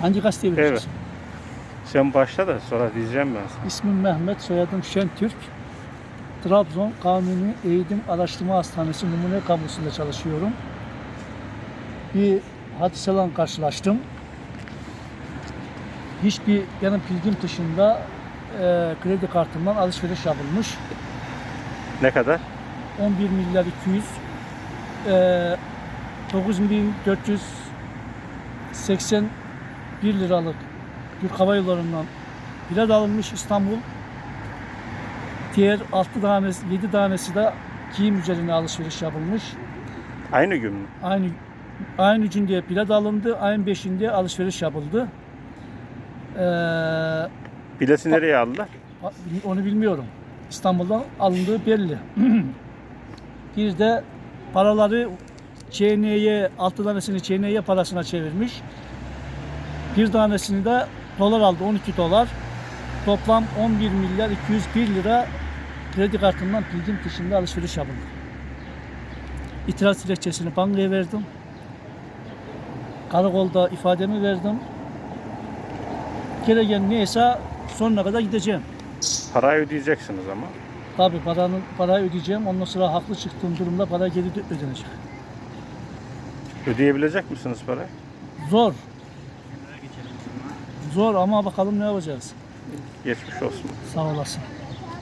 Hangi gazeteyi Evet. Sen başla da sonra diyeceğim ben sana. İsmim Mehmet, soyadım Şentürk. Trabzon Kanuni Eğitim Araştırma Hastanesi Numune Kampüsü'nde çalışıyorum. Bir hadiseyle karşılaştım. Hiçbir yanım bilgim dışında e, kredi kartımdan alışveriş yapılmış. Ne kadar? 11 milyar 200 eee 9480 1 liralık Türk Hava Yolları'ndan bilet alınmış İstanbul. Diğer 6 tanesi, 7 tanesi de giyim üzerine alışveriş yapılmış. Aynı gün mü? Aynı aynı gün diye bilet alındı, aynı beşinde alışveriş yapıldı. Ee, Bileti nereye aldılar? Onu bilmiyorum. İstanbul'dan alındığı belli. bir de paraları CN'ye, altı tanesini CN'ye parasına çevirmiş. Bir tanesini de dolar aldı, 12 dolar. Toplam 11 milyar 201 lira kredi kartından bilgim dışında alışveriş yapıldı. İtiraz dilekçesini bankaya verdim. Karakolda ifademi verdim. Gereken neyse sonuna kadar gideceğim. Parayı ödeyeceksiniz ama. Tabii paranın parayı ödeyeceğim. Ondan sonra haklı çıktığım durumda para geri de ödenecek. Ödeyebilecek misiniz parayı? Zor. Zor ama bakalım ne yapacağız. Geçmiş olsun. Sağ olasın.